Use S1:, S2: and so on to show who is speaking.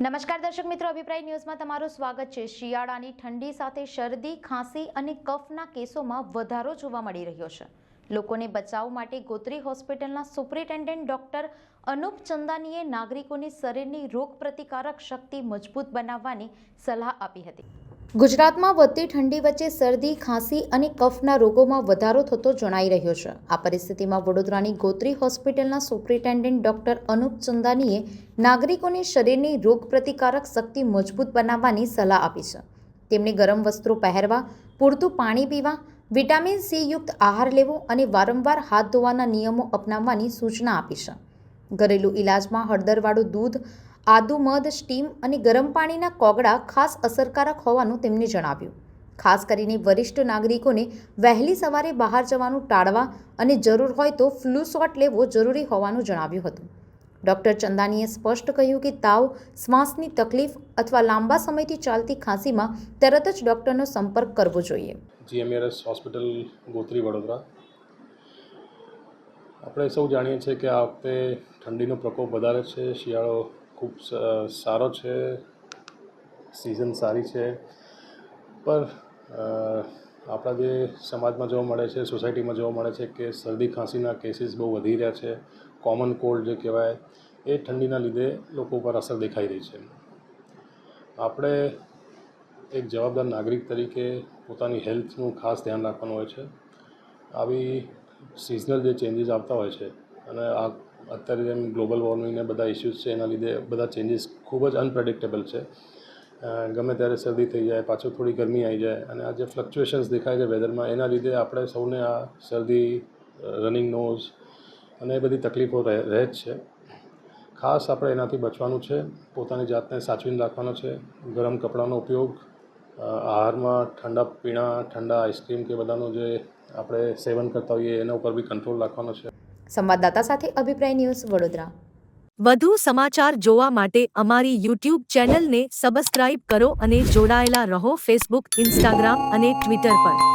S1: નમસ્કાર દર્શક મિત્રો, અભિપ્રાય ન્યૂઝમાં તમારું સ્વાગત છે. શિયાળાની ઠંડી સાથે શરદી, ખાંસી અને કફના કેસોમાં વધારો જોવા મળી રહ્યો છે. લોકોને બચાવ માટે ગોત્રી હોસ્પિટલના સુપ્રિન્ટેન્ડન્ટ ડોક્ટર અનુપ ચંદાનીએ નાગરિકોની શરીરની રોગપ્રતિકારક શક્તિ મજબૂત બનાવવાની સલાહ આપી હતી. ગુજરાતમાં વધતી ઠંડી વચ્ચે શરદી, ખાંસી અને કફના રોગોમાં વધારો થતો જણાઈ રહ્યો છે. આ પરિસ્થિતિમાં વડોદરાની ગોત્રી હોસ્પિટલના સુપ્રિન્ટેન્ડન્ટ ડોક્ટર અનુપ ચંદાનીએ નાગરિકોને શરીરની રોગ પ્રતિકારક શક્તિ મજબૂત બનાવવાની સલાહ આપી છે. તેમણે ગરમ વસ્ત્રો પહેરવા, પૂરતું પાણી પીવા, વિટામિન સી યુક્ત આહાર લેવો અને વારંવાર હાથ ધોવાના નિયમો અપનાવવાની સૂચના આપી છે. ઘરેલું ઇલાજમાં હળદરવાળું દૂધ આદુ, મધ, સ્ટીમ અને ગરમ પાણીના કોગળા ખાસ અસરકારક હોવાનું તેમણે જણાવ્યું. ખાસ કરીને વરિષ્ઠ નાગરિકોને વહેલી સવારે બહાર જવાનું ટાળવા અને જરૂર હોય તો ફ્લૂ શોટ લેવો જરૂરી હોવાનું જણાવ્યું હતું. ડૉક્ટર ચંદાનીએ સ્પષ્ટ કહ્યું કે તાવ, શ્વાસની તકલીફ અથવા લાંબા સમયથી ચાલતી ખાંસીમાં તરત જ ડૉક્ટરનો સંપર્ક કરવો જોઈએ.
S2: GMERS hospital, Gotri, Vadodara. આપણે સૌ જાણીએ છીએ કે આ વખતે ઠંડીનો પ્રકોપ વધારે છે, શિયાળો ખૂબ સારો છે સિઝન સારી છે. પર આપણા જે સમાજમાં જોવા મળે છે સોસાયટીમાં જોવા મળે છે કે શરદી ખાંસીના કેસીસ બહુ વધી રહ્યા છે કોમન કોલ્ડ જે કહેવાય, એ ઠંડીના લીધે લોકો પર અસર દેખાઈ રહી છે. આપણે એક જવાબદાર નાગરિક તરીકે પોતાની હેલ્થનું ખાસ ધ્યાન રાખવાનું હોય છે. આવી સિઝનલ જે ચેન્જીસ આવતા હોય છે, અને આ અત્યારે જેમ ગ્લોબલ વોર્મિંગને બધા ઇસ્યુઝ છે, એના લીધે બધા ચેન્જીસ ખૂબ જ અનપ્રેડિક્ટેબલ છે. ગમે ત્યારે શરદી થઈ જાય પાછું થોડી ગરમી આવી જાય અને આ જે ફ્લક્ચ્યુએશન્સ દેખાય છે વેધરમાં એના લીધે આપણે સૌને આ શરદી રનિંગ નોઝ અને એ બધી તકલીફો રહે જ છે. ખાસ આપણે એનાથી બચવાનું છે, પોતાની જાતને સાચવીને રાખવાનો છે. ગરમ કપડાનો ઉપયોગ આહારમાં ઠંડા પીણા, ઠંડા આઈસ્ક્રીમ કે બધાનું જે આપણે સેવન કરતા હોઈએ, એના ઉપર બી કંટ્રોલ રાખવાનો છે.
S1: સંવાદદાતા સાથે અભિપ્રાય ન્યૂઝ વડોદરા.
S3: વધુ સમાચાર જોવા માટે અમારી યુટ્યુબ ચેનલને સબસ્ક્રાઇબ કરો અને જોડાયેલા રહો ફેસબુક, ઇન્સ્ટાગ્રામ અને ટ્વિટર પર.